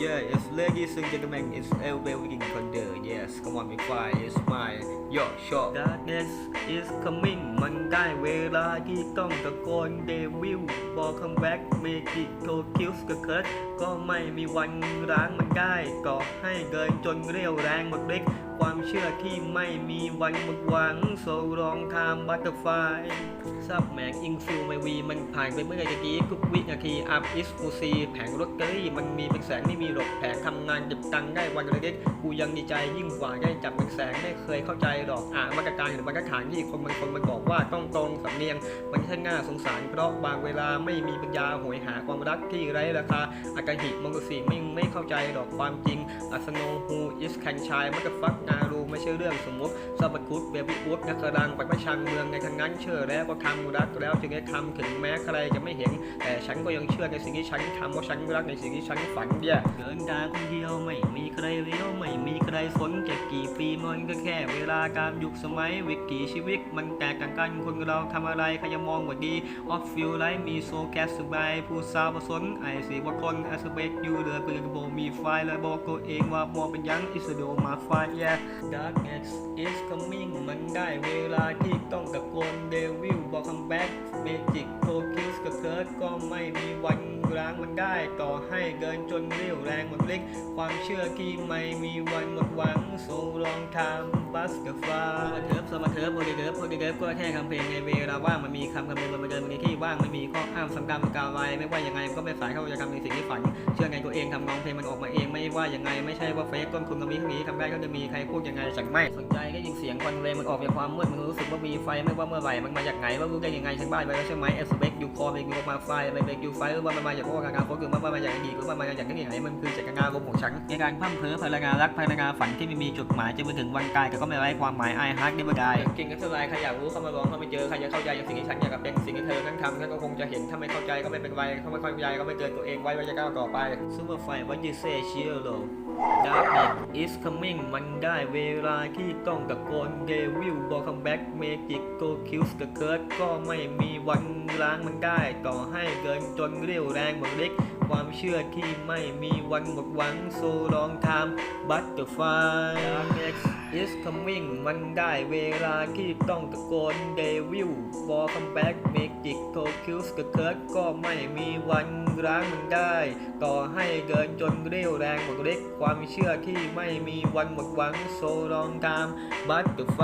Yeah, it's ladies and gentlemen, it's Elvin Thunder. Yes, come on, be quiet, it's my your shot. Darkness is coming มันได้เวลาที่ต้องตะโกนเดวิลบอกคัมแบ็กเมกิโกคิวส์กเคิร์ดก็ไม่มีวันร้างมันได้ก่อให้เดินจนเรียวแรงหมดฤทธิ์ความเชื่อที่ไม่มีวันหมดหวังโซรองคามบัตเตอร์ไฟซับแม็กอิงฟิลไมวีมันผ่านไปเมื่อไกี้ทุกวินาทีอัพอิสฟูซีแผงรถเกอรี่มันมีเป็นแสงไม่มีหรอกแผลทำงานเก็บตังค์ได้วันเล็กกูยังดีใจยิ่งกว่าได้จับเป็นแสงไม่เคยเข้าใจหรอกอ่ามาตรการหรือมาตรฐานที่คนบางคนมันบอกว่าต้องตรงสำเนียงมันช่างน่าสงสารเพราะบางเวลาไม่มีปัญญาหวยหาความรักที่ไร้ราคาอากาหิมังกุสีไม่ไม่เข้าใจดอกความจริงอัสโนฮูอิสแคนชายมัตฟักนารูไม่ใช่เรื่องสมมติซาบัคุดเบบี้อุดนักกระดังปักประชังเมืองในทางนั้นเชื่อแล้วก็ทำรักแล้วจึงได้ทำถึงแม้ใครจะไม่เห็น แต่ฉันก็ยังเชื่อในสิ่งที่ฉันทำเพราะฉันรักในสิ่งที่ฉันฝันเนี่ยเดินดาคนเดียวไม่มีใครเลี้ยวไม่มี สนจะกี่ปีมันก็แค่ เวลาการยุคสมัยวิกกี่ชีวิต มันแตกต่างกันคนเราทำอะไรใครจะมองว่าดีออฟฟิลไลท์มีโซแคสสบายผู้สาวผสนไอสีบาคนอสเบกอยู่เหลือเพื่อนกระโบมีไฟแล้วบอกตัวเองว่ามองเป็นยังอิสโดมาไฟ yeah darkness is coming มันได้เวลาที่ต้องตะโกนเดวิลบอกคัมแบ็กเมจิกโ o คิสกับเคิร์ดก็ไม่มีวัน ร้างมันได้ต่อให้เดินจนเรี่ยวแรงหมดเล็ก ความเชื่อที่ไม่มีวันหมดหวังโซลองทำบัสกับฟ้าเทิร์ฟสมาเทิร์ฟโพดีเทิร์ฟโพดีเทิร์ฟก็แค่คำเพลงในเวลาว่างมันมีคำคำเพลงมันเดินในที่ว่างไม่มีข้อห้ามสำคัญประการไว้ไม่ว่ายังไงก็ไม่สายเข้าจะทำในสิ่งที่ฝัน เชื่อไงตัวเองทำนองเพลงมันออกมาเองไม่ว่ายังไงไม่ใช่ว่าเฟซต้นทุนตรงนี้ตรงนี้ทำได้ก็จะมีใครพูดยังไงฉันไม่สนใจก็ยิงเสียงควันเพลงมันออกจากความมืดมันรู้สึกว่ามีไฟไม่ว่าเมื่อไหร่มันมาจากไหนว่ารู้ได้ยังไงฉันบ้าไปแล้วใช่ไหมเอสเบกยูค ไปดูมาไฟอะไรเบกยูไฟว่ามันมาจากพวกการโฟกัสว่ามันมาจากดีหรือว่ามันมาจากที่ไหนมันคือจากการลมของฉันในการพั่มเพ้อพลังงานรักพลังงานฝันที่ไม่มีจุดหมายจะไปถึงวันกายแต่ก็ไม่ไร้ความหมายไอฮักนี่บ่ได้เก่งกันเท่าไรใครอยากรู้เข้ามาลองเข้ามาเจอใครอยากเข้าใจอย่างสิ่งที่ฉันอยากเป็นสิ่งที่เธอทั้งทำฉันก็คงจะเห็นถ้าไม่เข้าใจก็ไม่เป็นไรถ้าไม่เข้าใจก็ไม่เกินตัวเองไว้ว่าจะก้าวต่อไปซูเปอร์ไฟวัตยูเซเชียร์โล Darkness is coming มันได้เวลาที่ต้องตะโกนเดวิลบอกคัมแบ็กเมจิกโกคิวส์กับเคิร์ดก็ไม่มีวัน ล้างมันได้ต่อให้เกินจนเรี่ยวแรงหมดเล็ก ความเชื่อที่ไม่มีวันหมดหวังโซลองทำบัตเตอร์ไฟ Darkness is coming มันได้เวลาที่ต้องตะโกนเดวิลบอกคัมแบ็กเมจิกโกคิวส์กับเคิร์ดก็ไม่มีวันล้างมันได้ ต่อให้เดินจนเรี่ยวแรงหมดเล็ก ความเชื่อที่ไม่มีวันหมดหวังโซลองตามบัตเตอร์ไฟ